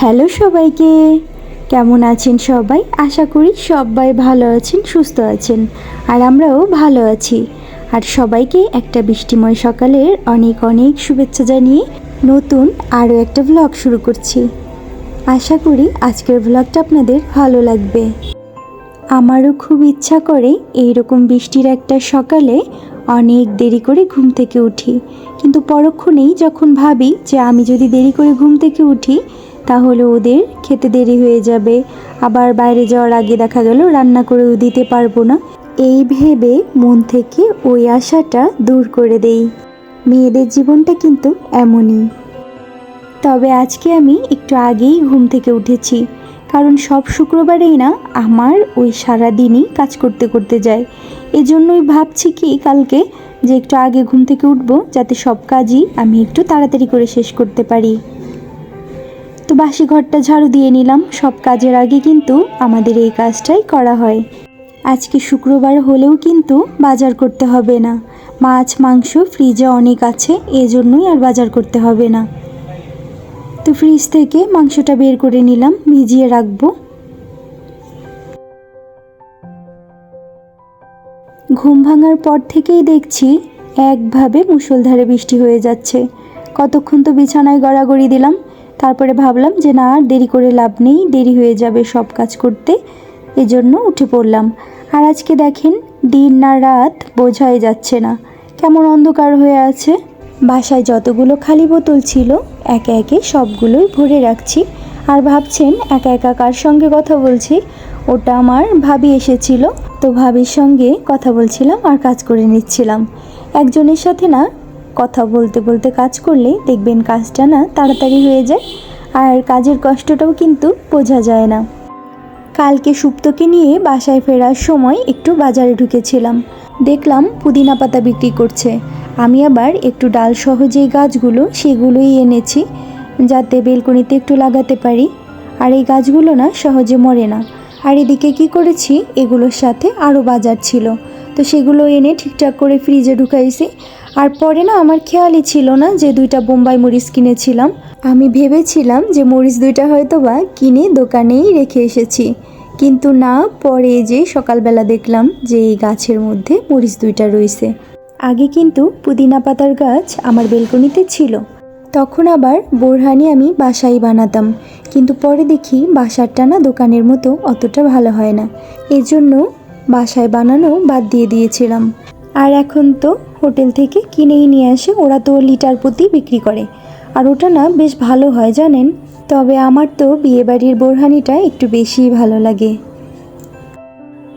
Hello সবাইকে, কেমন আছেন সবাই? আশা করি সবাই ভালো আছেন, সুস্থ আছেন, আর আমরাও ভালো আছি। আর সবাইকে একটা বৃষ্টিময় সকালের অনেক অনেক শুভেচ্ছা জানিয়ে নতুন আরও একটা ভ্লগ শুরু করছি। আশা করি আজকের ভ্লগটা আপনাদের ভালো লাগবে। আমারও খুব ইচ্ছা করে এইরকম বৃষ্টির একটা সকালে অনেক দেরি করে ঘুম থেকে উঠি। কিন্তু পরক্ষণেই যখন ভাবি যে আমি যদি দেরি করে ঘুম থেকে উঠি তাহলে ওদের খেতে দেরি হয়ে যাবে। আবার বাইরে যাওয়ার আগে দেখা গেল রান্না করেও দিতে পারব না। এই ভেবে মন থেকে ওই আশাটা দূর করে দেই। মেয়েদের জীবনটা কিন্তু এমনই। তবে আজকে আমি একটু আগেই ঘুম থেকে উঠেছি। কারণ সব শুক্রবারেই না আমার ওই সারা দিনই কাজ করতে করতে যায়। এজন্যই ভাবছি কি কালকে যে একটু আগে ঘুম থেকে উঠবো, যাতে সব কাজই আমি একটু তাড়াতাড়ি করে শেষ করতে পারি। তো বাসি ঘরটা ঝাড়ু দিয়ে নিলাম। সব কাজের আগে কিন্তু আমাদের এই কাজটাই করা হয়। আজকে শুক্রবার হলেও কিন্তু বাজার করতে হবে না। মাছ, মাংস ফ্রিজে অনেক আছে, এজন্যই আর বাজার করতে হবে না। তো ফ্রিজ থেকে মাংসটা বের করে নিলাম, ভিজিয়ে রাখব। ঘুম ভাঙার পর থেকেই দেখছি একভাবে মুষলধারে বৃষ্টি হয়ে যাচ্ছে। কতক্ষণ তো বিছানায় গড়াগড়ি দিলাম তারপরে ভাবলাম যে না, আর দেরি করে লাভ নেই, দেরি হয়ে যাবে সব কাজ করতে। এজন্য উঠে পড়লাম। আর আজকে দেখেন, দিন না রাত বোঝাই যাচ্ছে না। কেমন অন্ধকার হয়ে আছে। বাসায় যতগুলো খালি বোতল ছিল, একে একে সবগুলোই ভরে রাখছি। আর ভাবছেন, একা একা কার সঙ্গে কথা বলছি? ওটা আমার ভাবি এসেছিল। তো ভাবির সঙ্গে কথা বলছিলাম আর কাজ করে নিচ্ছিলাম। একজনের সাথে না কথা বলতে বলতে কাজ করলে দেখবেন কাজটা না তাড়াতাড়ি হয়ে যায়। আর কাজের কষ্টটাও কিন্তু বোঝা যায় না। কালকে সুপ্তকে নিয়ে বাসায় ফেরার সময় একটু বাজারে ঢুকেছিলাম। দেখলাম পুদিনা পাতা বিক্রি করছে। আমি আবার একটু ডাল সহ যেই গাছগুলো সেগুলোই এনেছি, যাতে বেলকনিতে একটু লাগাতে পারি। আর এই গাছগুলো না সহজে মরে না। আর এদিকে কি করেছি, এগুলোর সাথে আরও বাজার ছিল। তো সেগুলো এনে ঠিকঠাক করে ফ্রিজে ঢুকাইছি। আর পরে না আমার খেয়ালই ছিল না যে দুইটা বোম্বাই মরিচ কিনেছিলাম। আমি ভেবেছিলাম যে মরিচ দুইটা হয়তো বা কিনে দোকানেই রেখে এসেছি। কিন্তু না, পরে যে সকালবেলা দেখলাম যে এই গাছের মধ্যে মরিচ দুইটা রয়েছে। আগে কিন্তু পুদিনা পাতার গাছ আমার বেলকনিতে ছিল। তখন আবার বোরহানি আমি বাসাই বানাতাম। কিন্তু পরে দেখি বাসারটা না দোকানের মতো অতটা ভালো হয় না। এজন্য বাসায় বানানো বাদ দিয়ে দিয়েছিলাম। আর এখন তো হোটেল থেকে কিনেই নিয়ে আসে, ওরা তো লিটার প্রতি বিক্রি করে। আর ওটা না বেশ ভালো হয় জানেন, তবে আমার তো বিয়েবাড়ির বোরহানিটা একটু বেশিই ভালো লাগে।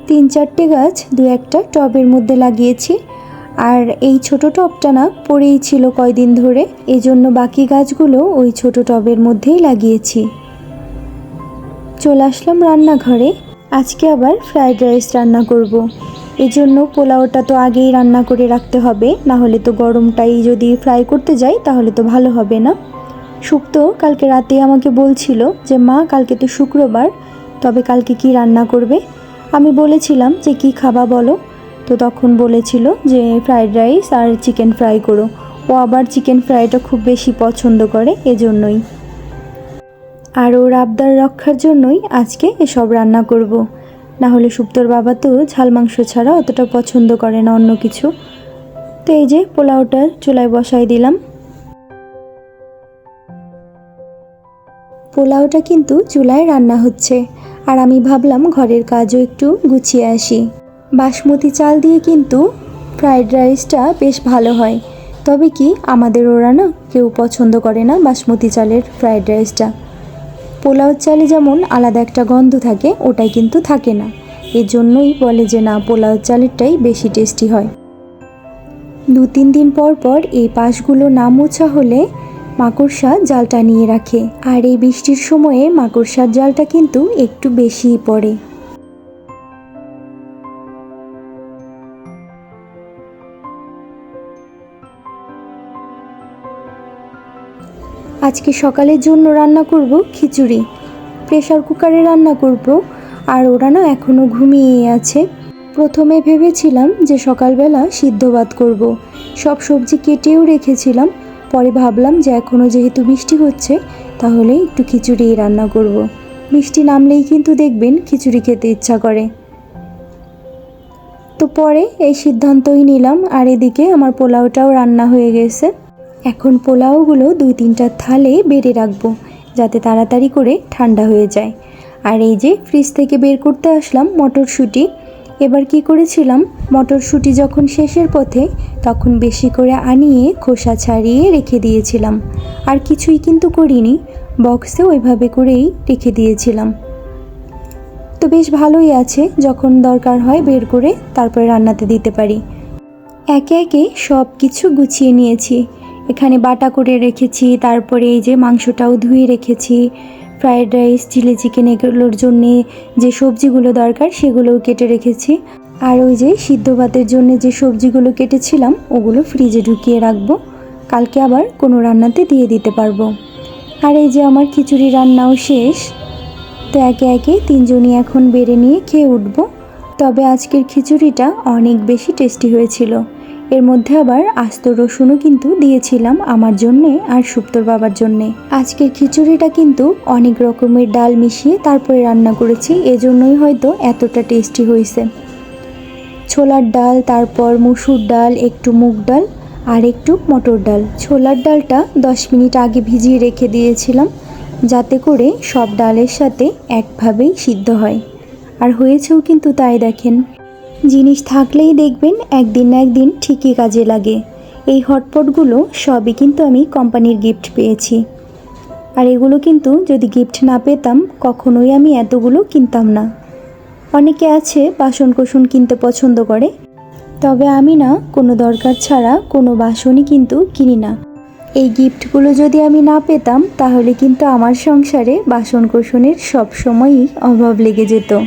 তিন চারটে গাছ দু একটা টবের মধ্যে লাগিয়েছি, আর এই ছোট টবটা না পড়েই ছিল কয়দিন ধরে, এজন্য বাকি গাছগুলো ওই ছোট টবের মধ্যেই লাগিয়েছি। চলে আসলাম রান্নাঘরে আজকে আবার ফ্রাইড রাইস রান্না করব। এজন্য পোলাওটা তো আগেই রান্না করে রাখতে হবে না হলে তো গরমটাই যদি ফ্রাই করতে যাই, তাহলে তো ভালো হবে না। সুপ্ত কালকে রাতে আমাকে বলছিল যে, মা, কালকে তো শুক্রবার, তবে কালকে কি রান্না করবে? আমি বলেছিলাম যে, কি খাবা বলো? তো তখন বলেছিল যে, ফ্রাইড রাইস আর চিকেন ফ্রাই করো। ও আবার চিকেন ফ্রাইটা খুব বেশি পছন্দ করে, এজন্যই। আর ওর আবদার রক্ষার জন্যই আজকে এসব রান্না করব। না হলে সুপ্তর বাবা তো ঝাল মাংস ছাড়া অতটা পছন্দ করে না অন্য কিছু। তো এই যে পোলাওটা চুলায় বসাই দিলাম। পোলাওটা কিন্তু চুলায় রান্না হচ্ছে। আর আমি ভাবলাম ঘরের কাজও একটু গুছিয়ে আসি। বাসমতি চাল দিয়ে কিন্তু ফ্রাইড রাইসটা বেশ ভালো হয়। তবে কি আমাদের ওরা না কেউ পছন্দ করে না বাসমতি চালের ফ্রাইড রাইসটা। পোলাও চালে যেমন আলাদা একটা গন্ধ থাকে, ওটাই কিন্তু থাকে না। এর জন্যই বলে যে না, পোলাও চালেরটাই বেশি টেস্টি হয়। দু তিন দিন পর পর এই পাশগুলো না মোছা হলে মাকড়সা জালটা নিয়ে রাখে। আর এই বৃষ্টির সময়ে মাকড়সার জালটা কিন্তু একটু বেশিই পড়ে। আজকে সকালের জন্য রান্না করব খিচুড়ি প্রেশার কুকারে রান্না করব, আর ওরা না এখনও ঘুমিয়ে আছে প্রথমে ভেবেছিলাম যে সকালবেলা সিদ্ধ ভাত করব। সব সবজি কেটেও রেখেছিলাম, পরে ভাবলাম যে এখনও যেহেতু বৃষ্টি হচ্ছে, তাহলে একটু খিচুড়ি রান্না করব। বৃষ্টি নামলেই কিন্তু দেখবেন খিচুড়ি খেতে ইচ্ছা করে তো পরে এই সিদ্ধান্তই নিলাম, আর এদিকে আমার পোলাওটাও রান্না হয়ে গেছে এখন পোলাওগুলো দুই তিনটা থালে বেড়ে রাখব, যাতে তাড়াতাড়ি করে ঠান্ডা হয়ে যায়। আর এই যে ফ্রিজ থেকে বের করতে আসলাম মটরশুঁটি, এবার কি করেছিলাম? মটরশুঁটি যখন শেষের পথে, তখন বেশি করে আনিয়ে খোসা ছাড়িয়ে রেখে দিয়েছিলাম। আর কিছুই কিন্তু করিনি বক্সে ওইভাবে করেই রেখে দিয়েছিলাম। তো বেশ ভালোই আছে, যখন দরকার হয় বের করে তারপরে রান্নাতে দিতে পারি। একে একে সব কিছু গুছিয়ে নিয়েছি। এখানে বাটা করে রেখেছি, তারপরে এই যে মাংসটাও ধুয়ে রেখেছি। ফ্রায়েড রাইস, চিলি চিকেন এগুলোর জন্যে যে সবজিগুলো দরকার সেগুলোও কেটে রেখেছি। আর ওই যে সিদ্ধ ভাতের জন্য যে সবজিগুলো কেটেছিলাম, ওগুলো ফ্রিজে ঢুকিয়ে রাখব। কালকে আবার কোনো রান্নাতে দিয়ে দিতে পারব। আর এই যে আমার খিচুড়ি রান্নাও শেষ। তো একে একে তিনজনই এখন বেড়ে নিয়ে খেয়ে উঠব। তবে আজকের খিচুড়িটা অনেক বেশি টেস্টি হয়েছিল। এর মধ্যে আবার আস্ত রসুনও কিন্তু দিয়েছিলাম আমার জন্যে আর সুপ্তর বাবার জন্যে। আজকের খিচুড়িটা কিন্তু অনেক রকমের ডাল মিশিয়ে তারপরে রান্না করেছি, এজন্যই হয়তো এতটা টেস্টি হয়েছে। ছোলার ডাল, তারপর মুসুর ডাল, একটু মুগ ডাল আর একটু মটর ডাল। ছোলার ডালটা দশ মিনিট আগে ভিজিয়ে রেখে দিয়েছিলাম, যাতে করে সব ডালের সাথে একভাবেই সিদ্ধ হয়। আর হয়েছেও কিন্তু তাই দেখেন। জিনিস থাকলেই দেখবেন একদিন না একদিন ঠিকই কাজে লাগে। এই হটপটগুলো সবই কিন্তু আমি কোম্পানির গিফট পেয়েছি। আর এগুলো কিন্তু যদি গিফট না পেতাম, কখনোই আমি এতগুলো কিনতাম না। অনেকে আছে বাসন কোসন কিনতে পছন্দ করে, তবে আমি না কোনো দরকার ছাড়া কোনো বাসনই কিন্তু কিনি না। এই গিফটগুলো যদি আমি না পেতাম, তাহলে কিন্তু আমার সংসারে বাসন কোসনের সবসময়ই অভাব লেগে যেত।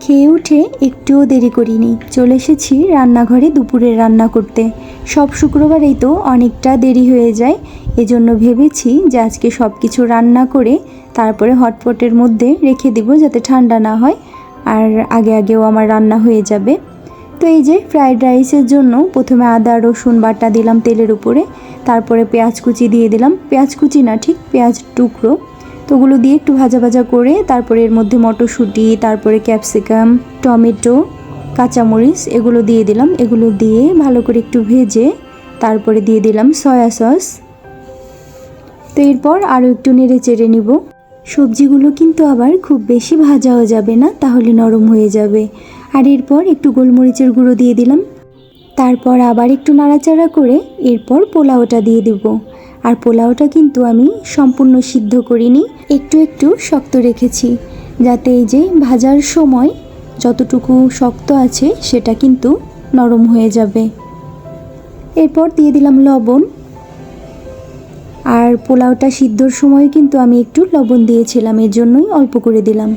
খেয়ে উঠে একটুও দেরি করিনি। চলে এসেছি রান্নাঘরে দুপুরে রান্না করতে। সব শুক্রবারেই তো অনেকটা দেরি হয়ে যায়। এজন্য ভেবেছি যে আজকে সব কিছু রান্না করে তারপরে হটপটের মধ্যে রেখে দিব যাতে ঠান্ডা না হয়। আর আগে আগেও আমার রান্না হয়ে যাবে। তো এই যে ফ্রাইড রাইসের জন্য প্রথমে আদা, রসুন বাটা দিলাম তেলের উপরে। তারপরে পেঁয়াজ কুচি দিয়ে দিলাম। পেঁয়াজ কুচি না, ঠিক পেঁয়াজ টুকরো। তো ওগুলো দিয়ে একটু ভাজা ভাজা করে তারপরে এর মধ্যে মটরশুঁটি, তারপরে ক্যাপসিকাম, টমেটো, কাঁচামরিচ এগুলো দিয়ে দিলাম। এগুলো দিয়ে ভালো করে একটু ভেজে তারপরে দিয়ে দিলাম সয়া সস। তো এরপর আরও একটু নেড়ে চেড়ে নিব। সবজিগুলো কিন্তু আবার খুব বেশি ভাজাও যাবে না, তাহলে নরম হয়ে যাবে। আর এরপর একটু গোলমরিচের গুঁড়ো দিয়ে দিলাম। তারপর আবার একটু নাড়াচাড়া করে এরপর পোলাওটা দিয়ে দেব। আর পোলাওটা কিন্তু আমি সম্পূর্ণ সিদ্ধ করিনি। একটু একটু শক্ত রেখেছি, যাতে এই যে ভাজার সময় যতটুকু শক্ত আছে সেটা কিন্তু নরম হয়ে যাবে। এরপর দিয়ে দিলাম লবণ। আর পোলাওটা সিদ্ধর সময় কিন্তু আমি একটু লবণ দিয়েছিলাম, এর জন্যই অল্প করে দিলাম।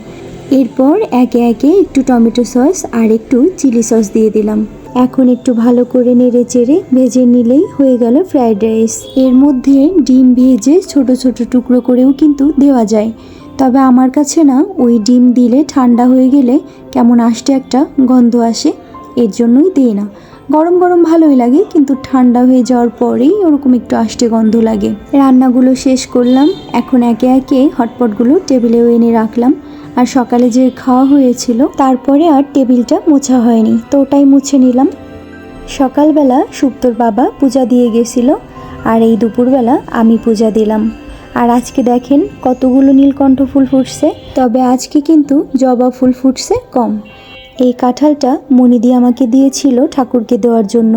এরপর একে একে একটু টমেটো সস আর একটু চিলি সস দিয়ে দিলাম। এখন একটু ভালো করে নেড়ে চেড়ে ভেজে নিলেই হয়ে গেল ফ্রাইড রাইস। এর মধ্যে ডিম ভেজে ছোট ছোট টুকরো করেও কিন্তু দেওয়া যায়। তবে আমার কাছে না, ওই ডিম দিলে ঠান্ডা হয়ে গেলে কেমন আষ্টে একটা গন্ধ আসে, এর জন্যই দিই না। গরম গরম ভালোই লাগে, কিন্তু ঠান্ডা হয়ে যাওয়ার পরেই ওরকম একটু আষ্টে গন্ধ লাগে। রান্নাগুলো শেষ করলাম, এখন একে একে হটপটগুলো টেবিলেও এনে রাখলাম। আর সকালে যে খাওয়া হয়েছিল, তারপরে আর টেবিলটা মোছা হয়নি, তো ওটাই মুছে নিলাম। সকালবেলা সুপ্তর বাবা পূজা দিয়ে গেছিল, আর এই দুপুরবেলা আমি পূজা দিলাম। আর আজকে দেখেন কতগুলো নীলকণ্ঠ ফুল ফুটছে, তবে আজকে কিন্তু জবা ফুল ফুটছে কম। এই কাঁঠালটা মনিদি আমাকে দিয়েছিল ঠাকুরকে দেওয়ার জন্য।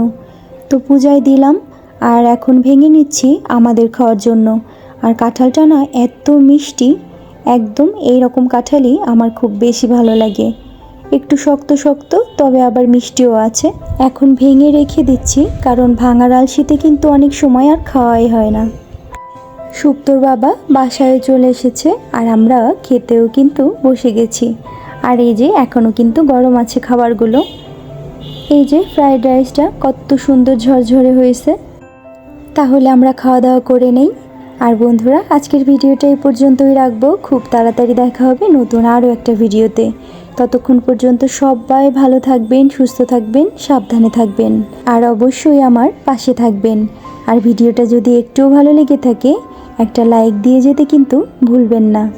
তো পূজায় দিলাম, আর এখন ভেঙে নিচ্ছি আমাদের খাওয়ার জন্য। আর কাঁঠালটা না এত মিষ্টি একদম এই রকম কাঁঠালই আমার খুব বেশি ভালো লাগে। একটু শক্ত শক্ত, তবে আবার মিষ্টিও আছে। এখন ভেঙে রেখে দিচ্ছি, কারণ ভাঙার আলসিতে কিন্তু অনেক সময় আর খাওয়াই হয় না। সুপ্তর বাবা বাসায় চলে এসেছে, আর আমরা খেতেও কিন্তু বসে গেছি। আর এই যে এখনও কিন্তু গরম আছে খাবারগুলো। এই যে, ফ্রাইড রাইসটা কত সুন্দর ঝরঝরে হয়েছে। তাহলে আমরা খাওয়া দাওয়া করে নেই। আর বন্ধুরা, আজকের ভিডিওটা এই পর্যন্তই রাখব। খুব তাড়াতাড়ি দেখা হবে নতুন আরও একটা ভিডিওতে। ততক্ষণ পর্যন্ত সবাই ভালো থাকবেন, সুস্থ থাকবেন, সাবধানে থাকবেন। আর অবশ্যই আমার পাশে থাকবেন। আর ভিডিওটা যদি একটুও ভালো লেগে থাকে, একটা লাইক দিয়ে যেতে কিন্তু ভুলবেন না।